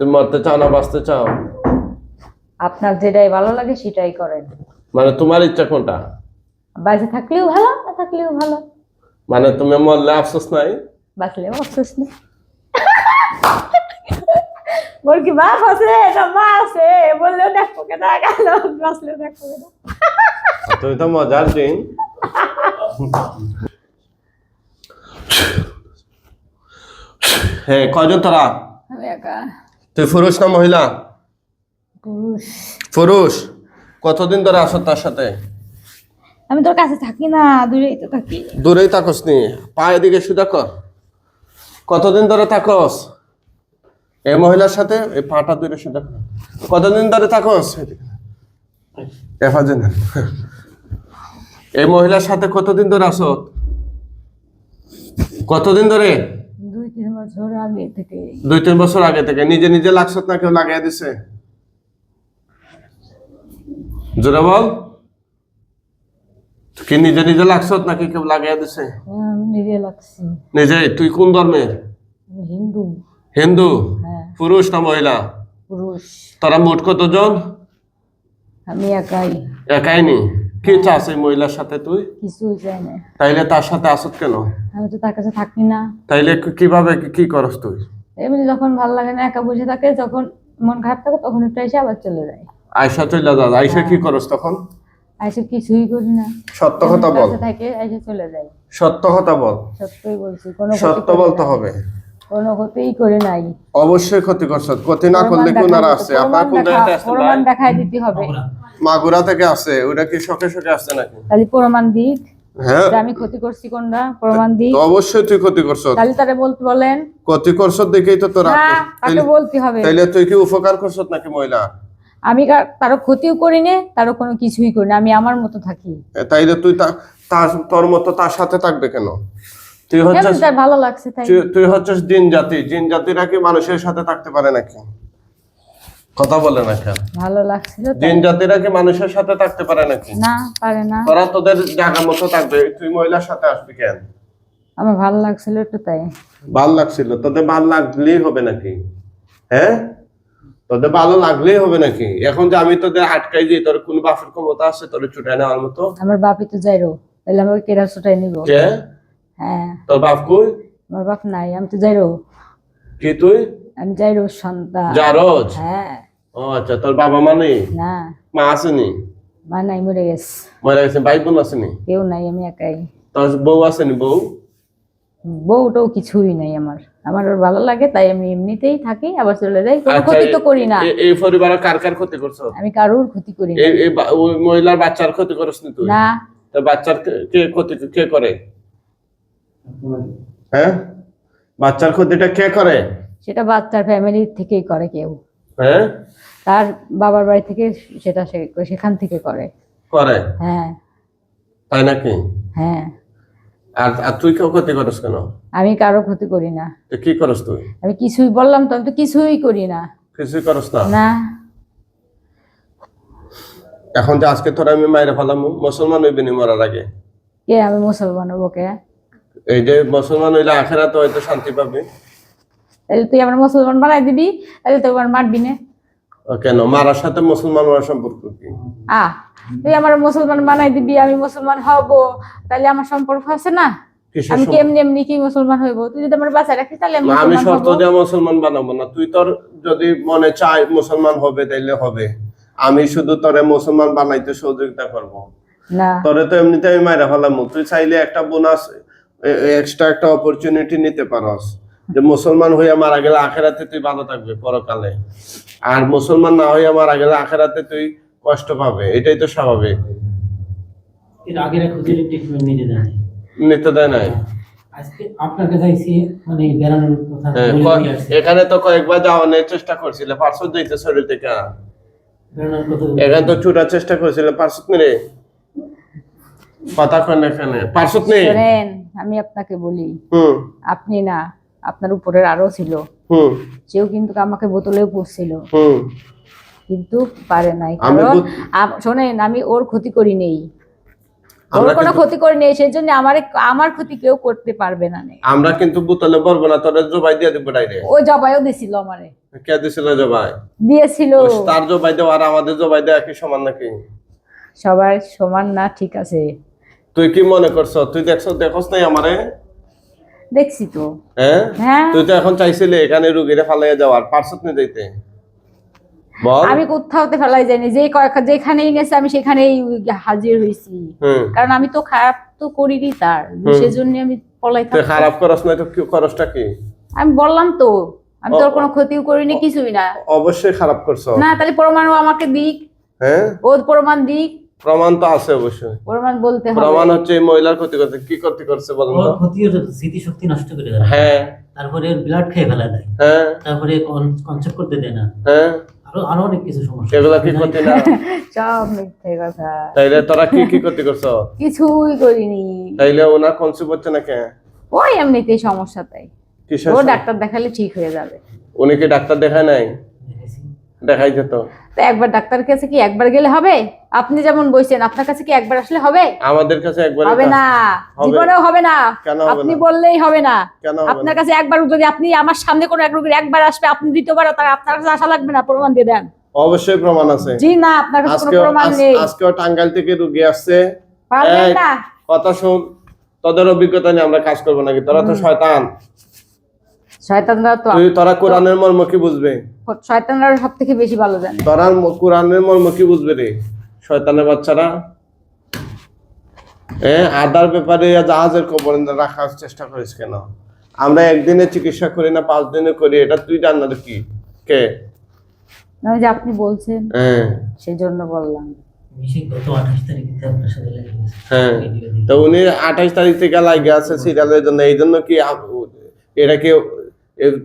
তুমি মরতে চাও না বাঁচতে চাও? আপনার যেটাই ভালো লাগে সেটাই করেন। মানে তোমার ইচ্ছা কোনটা? বাঁচে থাকলেও ভালো না থাকলেও ভালো। মানে তুমি মরলে আফসোস নাই? বাঁচলেও অফসোস নেই। মোর কি বাপ আছে না মা আছে বললেও দেখব কেন গেল বাঁচলেও দেখব কেন। তুমি তো মজার দিন হ্যাঁ কজন তোরা? আমি একা। তুই পুরুষ না মহিলা? পুরুষ। কতদিন ধরে আসো তার সাথে? আমি তোর কাছে থাকি না দূরেই তো থাকি। দূরেই থাকস নি। পায়ে দিকে সুদা কর। কতদিন ধরে থাকস? এই মহিলার সাথে? এই পাটা দূরে সুদা কর। কতদিন ধরে থাকস? এফাজেন এই মহিলার সাথে কতদিন ধরে আসো? কতদিন ধরে? তিন বছর আগে থেকে। দুই তিন বছর আগে থেকে। নিজে নিজে লাগছত না কেউ লাগাই দিছে? জোরে বল। কি নিজে নিজে লাগছত নাকি কেউ লাগাই দিছে? আমি নিজে লাগছি। নিজে? তুই কোন ধর্মের? হিন্দু। হিন্দু? হ্যাঁ। পুরুষ না মহিলা? পুরুষ। তারা মোট কতজন? আমি একাই। একাই নি? কি চাস এই মহিলার সাথে তুই? কিছুই চাই না। তাইলে তার সাথে আসত কেন? আমি তো তার কাছে থাকি না। তাইলে কীভাবে কি- করস তুই? এমনি যখন ভালো লাগে না একা বসে থাকে যখন মন খারাপ থাকে তখন একটু এসে আবার চলে যায়। আয়সা চলে যা আয়সা কি করস তখন? এসে কিছুই করি না। সত্য কথা বল। থাকে এসে চলে যায়। সত্য কথা বল। সত্যই বলছি কোনো ক্ষতি সত্য করি বলতে হবে। কোনো ক্ষতিই করে নাই। অবশ্যই ক্ষতি করছ। ক্ষতি না করলে প্রমাণ কোন আছে আপনার কোন দেখাই দিতে হবে। মাগুরা থেকে আসে ওটা কি শখে শখে আসছে নাকি? তাহলে প্রমাণ দিক হ্যাঁ। আমি ক্ষতি করছি কোনটা প্রমাণ দিক। অবশ্যই তুই ক্ষতি করছ। তাহলে তারে বলতে বলেন। ক্ষতি করছ দেখেই তো তোর না তাকে বলতে হবে। তাইলে তুই কি উপকার করছ নাকি মহিলা? আমি ক্ষতিও করি না তারও কোনো কিছুই করি না আমি আমার মতো থাকি। তাইলে তুই তার তোর মতো তার সাথে থাকবে কেন? তুই হচ্ছে ভালো লাগছে তাই? হচ্ছিস জিন জাতি জিন জাতিরা কি মানুষের সাথে থাকতে পারে নাকি? কথা বলে না কেন? ভালো লাগছিল। জিন জাতিরা কি মানুষের সাথে থাকতে পারে নাকি? না পারে না। তোরা তোদের জায়গা মতো থাকবে। তুই মহিলার সাথে আসবি কেন? আমার ভালো লাগছিল একটু তাই। ভালো লাগছিল? তোদের ভালো লাগলেই হবে নাকি? হ্যাঁ? তোদের ভালো লাগলেই হবে নাকি? এখন যে আমি তোদের আটকাই দিই তোর কোন বাপের ক্ষমতা আছে? তোর ছুটে নেওয়ার মতো? আমার বাপই তো যাইরো। তাহলে আমাকে কেরা ছোটাই নিব? কে? হ্যাঁ। তোর বাপ কই? আমার বাপ নাই আমি তো যাই যাইরো। কি তুই? আমি যাইরো সন্তান জারজ হ্যাঁ। ও আচ্ছা তোর বাবা মা নেই? না। মা আসেনি? মা নাই মরে গেছে। মরে গেছে ভাই বোন আসেনি? কেউ নাই আমি একাই। তোর বউ আসেনি বউ? বউটাও কিছুই নাই আমার। আমার ওর ভালো লাগে তাই আমি এমনিতেই থাকি আবার চলে যাই কোনো আচ্ছা, ক্ষতি তো করি না। এই পরিবারে কার কার ক্ষতি করছ? আমি কারোর ক্ষতি করি না। এই ওই মহিলার বাচ্চার ক্ষতি করছ নি তুই? না। তো বাচ্চার কে- কে ক্ষতি কে করে? হ্যাঁ? বাচ্চার ক্ষতিটা কে করে? সেটা বাচ্চার ফ্যামিলি থেকেই করে কেউ। হ্যাঁ? তার বাবার বাড়ি থেকে সেটা সে- সেখান থেকে করে। করে? হ্যাঁ। তাই নাকি? হ্যাঁ। আর আর তুই কেউ ক্ষতি করস কেন? আমি কারও ক্ষতি করি না। তো কি করস তুই? আমি কিছুই বললাম তো আমি তো কিছুই করি না। কিছুই করস না? না। এখন যে আজকে তোরা আমি মাইরে ফেলাম মুসলমান হইবি নি মরার আগে? কে আমি মুসলমান হব কে? এই যে মুসলমান হইলে আখেরা তো হয়তো শান্তি পাবে। তাহলে তুই আমার মুসলমান বানাই দিবি তাহলে তো আমার মারবি না। কেন? মারার সাথে মুসলমান হওয়ার সম্পর্ক কি? আহ তুই আমার মুসলমান বানাই দিবি আমি মুসলমান হব তাহলে আমার সম্পর্ক আছে না? আমি? কেমনি এমনি কি মুসলমান হইব? তুই যদি আমার বাচ্চা রাখিস তাহলে আমি শর্ত। দিয়ে মুসলমান বানাবো না। তুই তোর যদি মনে চাই মুসলমান হবে তাইলে হবে। আমি শুধু তোরে মুসলমান বানাইতে সহযোগিতা করব। না। তোরে তো এমনিতে আমি মাইরা ফেলাম। তুই চাইলে একটা বোনাস এক্সট্রা একটা অপরচুনিটি নিতে পারস। যে মুসলমান হইয়া মারা গেলে আখেরাতে তুই ভালো থাকবে পরকালে। আর মুসলমান না হইয়া মারা গেলে আখেরাতে তুই কষ্ট পাবে। এটাই তো স্বাভাবিক। নিতে দেয় নাই। মানে হ্যাঁ। এখানে তো কয়েকবার যাওয়ানোর চেষ্টা করছিলে। দিতে শরীর থেকে। এখানে তো ছুটার চেষ্টা করেছিল। পার্সত নেই। কথা কেন এখানে। পার্সত নেই? আমি আপনাকে বলি। হুম। আপনি না আপনার উপরের আরও ছিল। সেও কিন্তু আমাকে বোতলেও পড়ছিল কিন্তু পারে নাই। কারণ শোনেন আমি ওর ক্ষতি করি নেই। ওর কোনো ক্ষতি করে নেই সেই জন্য আমার আমার ক্ষতি কেউ করতে পারবে না। আমরা কিন্তু বোতলে বলব না তোর জবাই দিয়ে দেবো ডাইরেক্ট ও জবাইও দিছিল আমারে। কে দিছিল জবাই? দিয়েছিল। তার জবাই দেওয়া আর আমাদের জবাই দেওয়া কি সমান নাকি? সবার সমান না ঠিক আছে। তুই কি মনে করছ? তুই দেখছ দেখছ নাই আমারে? দেখছি তো। হ্যাঁ? হ্যাঁ। তুই তো এখন চাইছিলি এখানে রুগীরে ফালাইয়া যাওয়ার পার্সত নিয়ে যাইতে? আমি কোথাওতে ফেলাই যাইনি যে যেখানেই গেছে আমি সেখানেই হাজির হয়েছি কারণ আমি তো খারাপ তো করিনি তার। সেজন্য আমি পলাই তুই খারাপ করস না তো কি করসটা কি? আমি বললাম তো আমি তোর কোনো ক্ষতিও করিনি কিছুই না। অবশ্যই খারাপ করছ। না তাহলে প্রমাণও আমাকে দিক। হ্যাঁ? ও প্রমাণ দিক। প্রমাণ তো আছে অবশ্যই। প্রমাণ বলতে প্রমাণ হচ্ছে এই মহিলার ক্ষতি করতে কি ক্ষতি করছে বলেন তো? ক্ষতি হচ্ছে স্মৃতিশক্তি নষ্ট করে দেয়। হ্যাঁ। তারপরে ব্লাড খেয়ে ফেলা দেয়। হ্যাঁ। তারপরে কনসেপ্ট করতে দেয় না। হ্যাঁ। আরও আরও অনেক কিছু সমস্যা। এগুলা কি ক্ষতি না? সব মিথ্যে কথা। তাইলে তোরা কি কি ক্ষতি করছ? কিছুই করিনি। তাইলে ওনার কনসিভ হচ্ছে না কে? ওই এমনিতেই সমস্যা তাই। কিসের ও ডাক্তার দেখালে ঠিক হয়ে যাবে। উনি কি ডাক্তার দেখায় নাই। দেখাই যেত। তো একবার ডাক্তারের কাছে কি একবার গেলে হবে? আপনি যেমন বলছেন আপনার কাছে কি একবার আসলে হবে? আমাদের কাছে একবার হবে না। জীবনেও হবে না। আপনি বললেই হবে না। আপনার কাছে একবার যদি আপনি আমার সামনে কোনো এক রোগীর একবার আসবে আপনি দ্বিতীয়বার তার আপনার কাছে আসা লাগবে না প্রমাণ দিয়ে দেন। অবশ্যই প্রমাণ আছে। জি না আপনার কাছে কোনো প্রমাণ নেই। আজকেও টাঙ্গাইল থেকে রুগী আসছে। পারবেন না। কথা শুন তোদের অভিজ্ঞতা নিয়ে আমরা কাজ করব নাকি? তোরা তো শয়তান। শয়তানরা তো তুই তোরা কোরআনের মর্ম কি বুঝবে? শয়তানরা সব থেকে বেশি ভালো জানে। তোরা কোরআনের মর্ম কি বুঝবে রে? শয়তানের বাচ্চারা? হ্যাঁ আদার ব্যাপারে জাহাজের কবর রাখার চেষ্টা করিস কেন? আমরা একদিনে চিকিৎসা করি না পাঁচ দিনে করি এটা তুই জানার কি? কে? না, যে আপনি বলছেন হ্যাঁ সেই জন্য বললাম আঠাশ হ্যাঁ। তো উনি আঠাইশ তারিখ থেকে লাগে আছে সিরিয়ালের জন্য এই জন্য কি এটা কি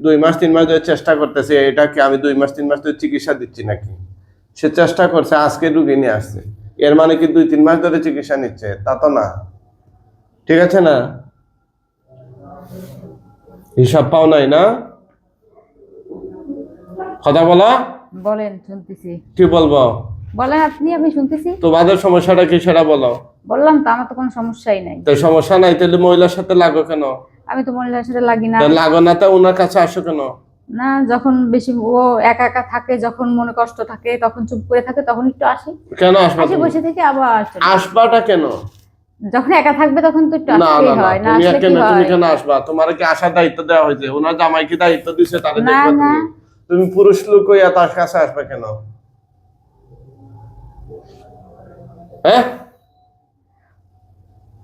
দুই মাস তিন মাস ধরে চেষ্টা করতেছে এটা কি আমি দুই মাস তিন মাস ধরে চিকিৎসা দিচ্ছি নাকি? সে চেষ্টা করছে আজকে রুগী নিয়ে আসছে। এর মানে কি দুই তিন মাস ধরে চিকিৎসা নিচ্ছে? তা তো না। ঠিক আছে না? হিসাব পাও নাই না? কথা বলো। বলেন শুনতেছি। কি বলব? বলেন আপনি আমি শুনতেছি। তোমাদের সমস্যাটা কি সেটা বলো। বললাম তো আমার তো কোনো সমস্যাই নাই। তো সমস্যা নাই তাহলে মহিলার সাথে লাগো কেন? আমি তো মহিলার সাথে লাগি না। তা লাগো না তা ওনার কাছে আসো কেন? না যখন বেশি ও একা একা থাকে যখন মনে কষ্ট থাকে তখন চুপ করে থাকে তখন একটু আসি। কেন আসবা আসি বসে থেকে আবার যাই। আসবাটা কেন? যখন একা থাকবে তখন তো একটু আসতেই হয় না তুমি কেন তুমি কেন আসবা? তোমার কি আসার দায়িত্ব দেওয়া হয়েছে? ওনার জামাই কি দায়িত্ব দিছে তারে না, দেখবা না। তুমি? তুমি পুরুষ লোক হইয়া তার কাছে আসবে কেন? হ্যাঁ?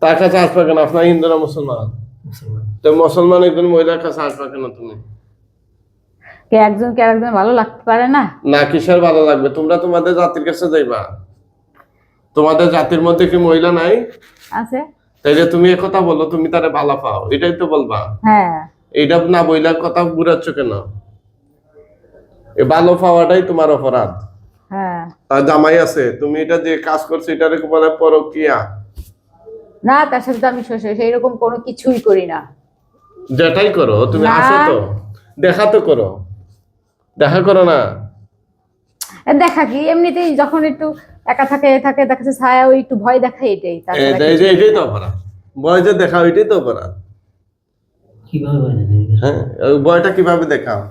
তার কাছে আসবে কেন? আপনার হিন্দু না মুসলমান। মুসলমান। তো মুসলমান একজন মহিলার কাছে আসবে কেন তুমি? কে একজন কে একজন ভালো লাগতে পারে না? না কিসের ভালো লাগবে? তোমরা তোমাদের জাতির কাছে যাইবা। তোমাদের জাতির মধ্যে কি মহিলা নাই? আছে। তাইলে তুমি কথা বলো তুমি তারে ভালো পাও। এটাই তো বলবা। হ্যাঁ। এইটা না বইলার কথা ঘুরাচ্ছ কেন? এ ভালো পাওয়াটাই তোমার অপরাধ। হ্যাঁ। তার জামাই আছে তুমি এটা যে কাজ করছ এটারে বলে পরকিয়া? না তার সাথে আমি সেই রকম কোনো কিছুই করি না। যেটাই করো তুমি আসো তো। দেখা তো করো। দেখা করো না। এ দেখা কি? এমনিতেই যখন একটু একা থাকে থাকে দেখা যাচ্ছে ছায়া ওই একটু ভয় দেখায় এটাই এটাই তো অপরাধ। বয় যে দেখাও এটাই তো অপরাধ। কীভাবে হ্যাঁ ওই বয়টা কীভাবে দেখাও?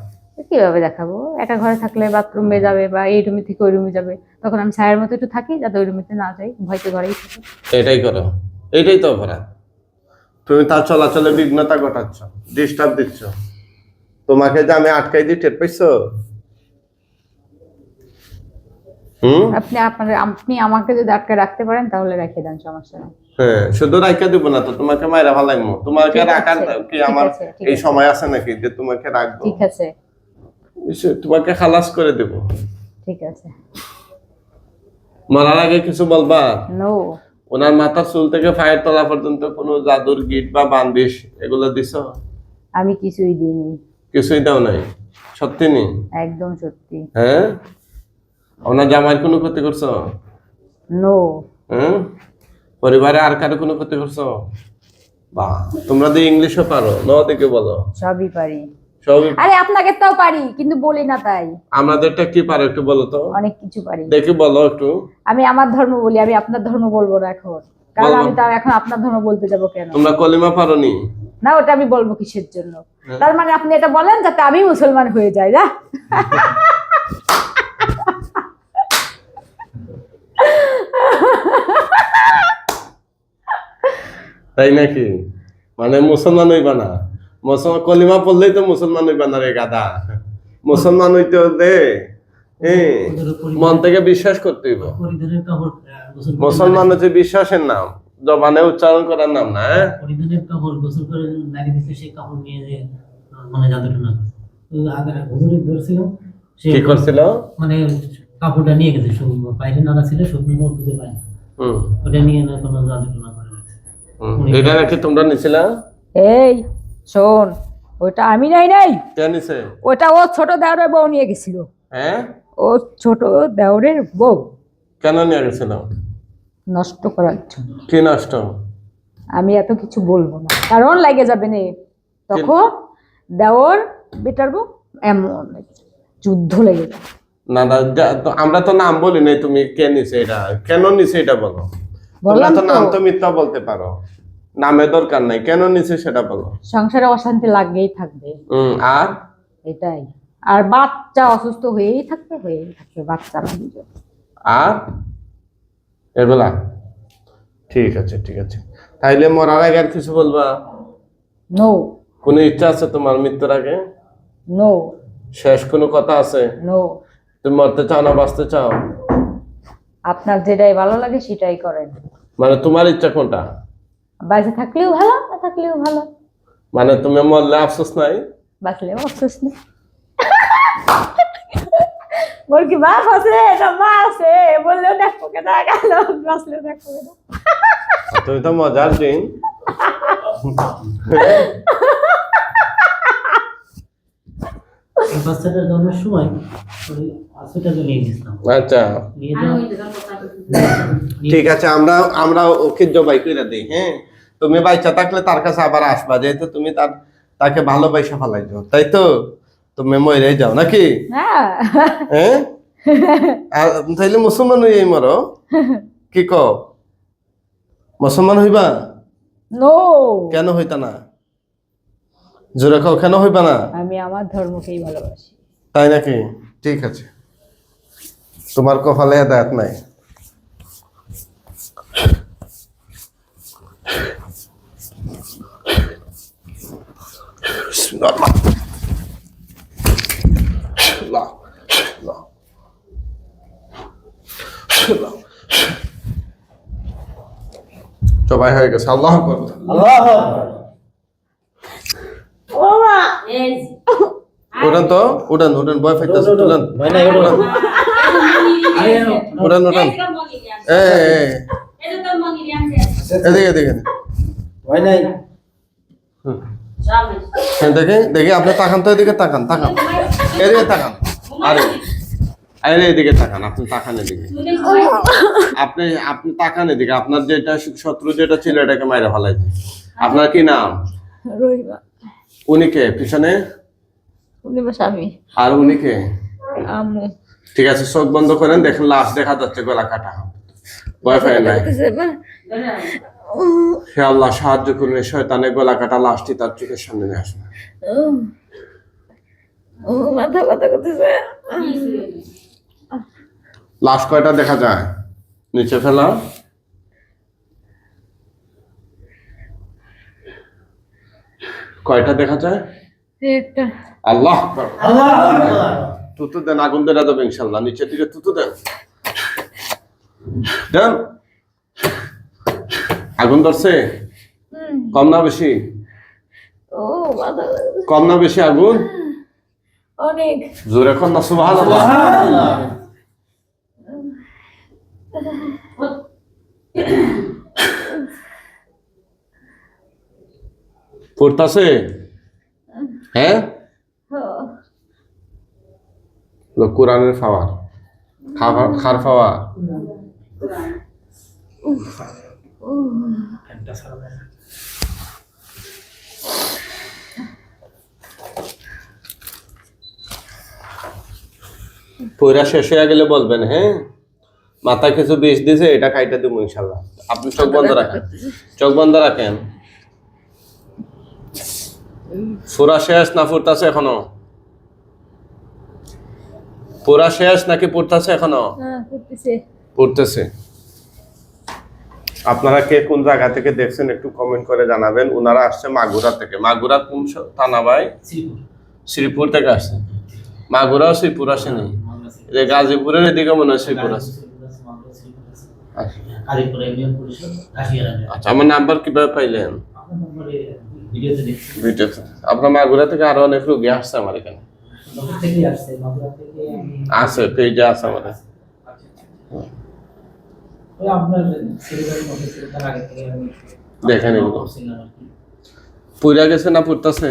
কীভাবে দেখাবো? একা ঘরে থাকলে বাথরুমে যাবে বা এই রুমে থেকে ওই রুমে যাবে। তখন আমি ছায়ার মতো একটু থাকি যাতে ওই রুমেতে না যাই ভয়তে ঘরেই থাকি। এটাই করো। এটাই তো অপরাধ। তুমি তার চলাচলে বিঘ্নতা ঘটাচ্ছ ডিস্টার্ব দিচ্ছ। তোমাকে যে আমি আটকাই দিই টের পাইছো? আপনি আপনার আপনি আমাকে যদি আটকে রাখতে পারেন তাহলে রেখে দেন সমস্যা নেই। হ্যাঁ শুধু রাখা দিব না তো তোমাকে মাইরা তোমাকে রাখার কি আমার এই সময় আছে নাকি যে তোমাকে রাখব? ঠিক আছে। তোমাকে খালাস করে দেব। ঠিক আছে। মরার আগে কিছু বলবা? নো ওনার মাথার চুল থেকে ফায়ের তলা পর্যন্ত কোনো জাদুর গিট বা বান্দিশ এগুলো দিছ? আমি কিছুই দিইনি। কিছুই দাও নাই? সত্যি নি? একদম সত্যি। হ্যাঁ? ওনার জামাইয়ের কোনো ক্ষতি করছ? নো হ্যাঁ পরিবারে আর কারও কোনো ক্ষতি করছ? বা তোমরা তো ইংলিশও পারো ন থেকে বলো। সবই পারি। আরে আপনাকে তাও পারি কিন্তু বলি না তাই। আমাদেরটা কি পারো একটু বলো তো? অনেক কিছু পারি। দেখি বলো একটু। আমি আমার ধর্ম বলি আমি আপনার ধর্ম বলব না এখন। কারণ আমি তার এখন আপনার ধর্ম বলতে যাব কেন? তোমরা কলিমা পারোনি? না ওটা আমি বলব কিসের জন্য? হ্যাঁ। তার মানে আপনি এটা বলেন যাতে আমি মুসলমান হয়ে যাই না? তাই নাকি? মানে মুসলমান হইবা না? মুসলমান কলিমা পড়লেই তো মুসলমান হইবা না রে গাদা। মুসলমান হইতে হ্যাঁ মন থেকে বিশ্বাস করতে হইব। মুসলমান হচ্ছে বিশ্বাসের নাম জবানে উচ্চারণ করার নাম না হ্যাঁ? মানে কি করছিল? মানে কাপড়টা নিয়ে গেছে বাইরে নাড়া ছিল শুকনো খুঁজে পায় না। হুম। ওটা নিয়ে না কোনো জাদুটা না করে। এটা নাকি তোমরা নিছিলা? এই শোন ওটা আমি নাই নাই। ওটা ও ছোট দেওরের বউ নিয়ে গেছিল। হ্যাঁ? ও ছোট দেওরের বউ। কেন নিয়ে গেছিল? নষ্ট করার জন্য। কি নষ্ট? আমি এত কিছু বলব না। কারণ লাগে যাবে না। তখন দেওর বেটার বউ এমন যুদ্ধ লেগে যাবে। না আমরা তো নাম বলি নাই তুমি কে নিছে এটা। কেন নিছে এটা বলো? তোমরা বললাম তো নাম তো মিথ্যা বলতে পারো। নামে দরকার নাই। কেন নিছে সেটা বলো। সংসারে অশান্তি লাগবেই থাকবে। হুম আর? এটাই। আর বাচ্চা অসুস্থ হয়েই থাকবে হয়েই থাকবে দুজন আর? এগুলা ঠিক আছে ঠিক আছে। তাইলে মরার আগে আর কিছু বলবা? নো কোনো ইচ্ছা আছে তোমার মৃত্যুর আগে? নো শেষ কোনো কথা আছে? নো তুমি মরতে চাও না বাঁচতে চাও? আপনার যেটাই ভালো লাগে সেটাই করেন। মানে তোমার ইচ্ছা কোনটা? বাঁচে থাকলেও ভালো না থাকলেও ভালো। মানে তুমি মরলে আফসোস নাই? বাঁচলেও অফসোস নেই। বল কি বাপ আছে না মা আছে? বললেও দেখব কেন গেল বাঁচলেও দেখব কেন তুমি তো মজার দিন জন্মের সময় ওই হসপিটালে নিয়ে গেছিলাম। আচ্ছা। ঠিক আছে আমরা আমরা ওকে জবাই করে দিই হ্যাঁ? তুমি বাচ্চা থাকলে তার কাছে আবার আসবা যেহেতু তুমি তার তাকে ভালোবাসা ফালাইছো। তাই তো? তুমি মরে যাও নাকি? হ্যাঁ। হ্যাঁ? তাইলে মুসলমান হইয়াই মরো? কি ক মুসলমান হইবা? নো। কেন হইতা না? জোরে খাও কেন হইবা না? আমি আমার ধর্মকেই ভালোবাসি। তাই নাকি? ঠিক আছে। তোমার কপালে হেদায়ত নাই। সবাই হয়ে গেছে আল্লাহ আকবার। উঠান তো উঠান উঠান বয় ফাইতেছে তুলান উঠান উঠান উঠান এ এ, এ, এদিকে এদিকে হয় নাই হুম। দেখি দেখি আপনি তাকান তো এদিকে তাকান তাকান। এদিকে তাকান। আরে আরে এদিকে তাকান আপনি তাকান এদিকে। আপনি আপনি তাকান এদিকে আপনার যেটা শত্রু যেটা ছিল এটাকে মাইরা ফেলাই আপনার কি নাম? রহিমা। উনি কে? পিছনে? উনি স্বামী। আর উনি কে? আম্মু ঠিক আছে চোখ বন্ধ করেন দেখেন লাশ দেখা যাচ্ছে গলা কাটা। পায় নাই? হে আল্লাহ সাহায্য করুন এই শয়তানের গলা কাটা লাশটি তার চোখের সামনে নিয়ে আসবে। ও মাথা ব্যথা করতেছে। লাশ কয়টা দেখা যায়? নিচে ফেলা। কয়টা দেখা যায়? আল্লাহ তুতু দেন আগুন দেন যাবে ইনশাল্লাহ। নিচের দিকে তুতু দেন। দেন। আগুন ধরছে? কম না বেশি? ও কম না বেশি আগুন? অনেক। জোরে এখন না সুবাহ পড়তাছে? হ্যাঁ? কোরআনের ফাওয়ার। খাবার খার ফাওয়া পয়রা শেষ হয়ে গেলে বলবেন হ্যাঁ? মাথায় কিছু বিষ দিছে এটা খাইতে দেবো ইনশাল্লাহ। আপনি চোখ বন্ধ রাখেন। চোখ বন্ধ রাখেন। পুরা শেষ না ফুরতাছে এখনও? পুরা শেষ নাকি পড়তাছে এখনও? হ্যাঁ পড়তেছে আপনারা কে কোন জায়গা থেকে দেখছেন একটু কমেন্ট করে জানাবেন। ওনারা আসছে মাগুরা থেকে। মাগুরা কোন স- থানা ভাই? শ্রীপুর। থেকে আসছে। মাগুরা শ্রীপুর আসেনি। যে গাজীপুরের এদিকে মনে হয় শ্রীপুর আছে। আচ্ছা। আচ্ছা আমার নাম্বার কীভাবে পাইলেন? আপনার মাগুরা থেকে আরও অনেক রোগী আসছে আমার এখানে। আছে পেজে আছে আমাদের। দেখেন। পুরা গেছে না পড়তেছে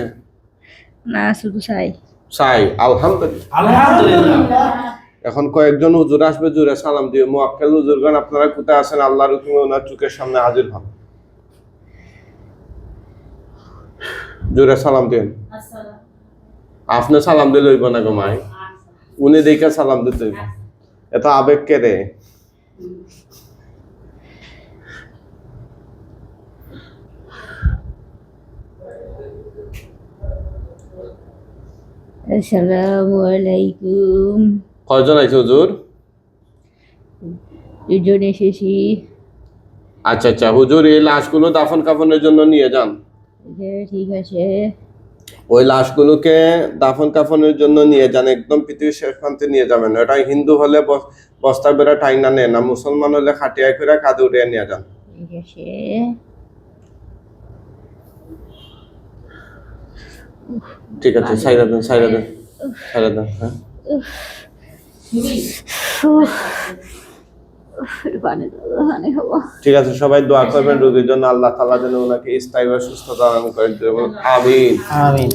না শুধু চাই চাই আলহামদুলিল্লাহ। আলহামদুলিল্লাহ। এখন কয়েকজন হুজুর আসবে জুড়ে সালাম দিয়ে মোয়াক্কেল হুজুরগণ আপনারা কোথায় আছেন? আল্লাহর হুকুমে ওনার চোখের সামনে হাজির হন। জোরে সালাম দিন আপনি সালাম দিলে হইব না গো মাই? উনি দেখে সালাম দিতে হইব। এত আবেগ কে রে? আসসালামু আলাইকুম। কয়জন আছে হুজুর? দুজন এসেছি। আচ্ছা আচ্ছা। হুজুর এই লাশগুলো দাফন কাফনের জন্য নিয়ে যান। হ্যাঁ, ঠিক আছে। ওই লাশগুলোকে দাফন কাফনের জন্য নিয়ে যান। একদম পৃথিবীর শেষ প্রান্তে নিয়ে যাবেন। এটা হিন্দু হলে বস- বস্তা বেড়া টাইনা নেন না। মুসলমান হলে খাটিয়া করে কাঁধে উঠিয়ে নিয়ে যান। ঠিক আছে। ঠিক আছে সাইরা দেন সাইরা দেন সাইরা দেন হ্যাঁ। ঠিক আছে সবাই দোয়া করবেন রোগীর জন্য আল্লাহ তালা যেন ওনাকে স্থায়ী সুস্থতা দান করেন আমিন। আমিন।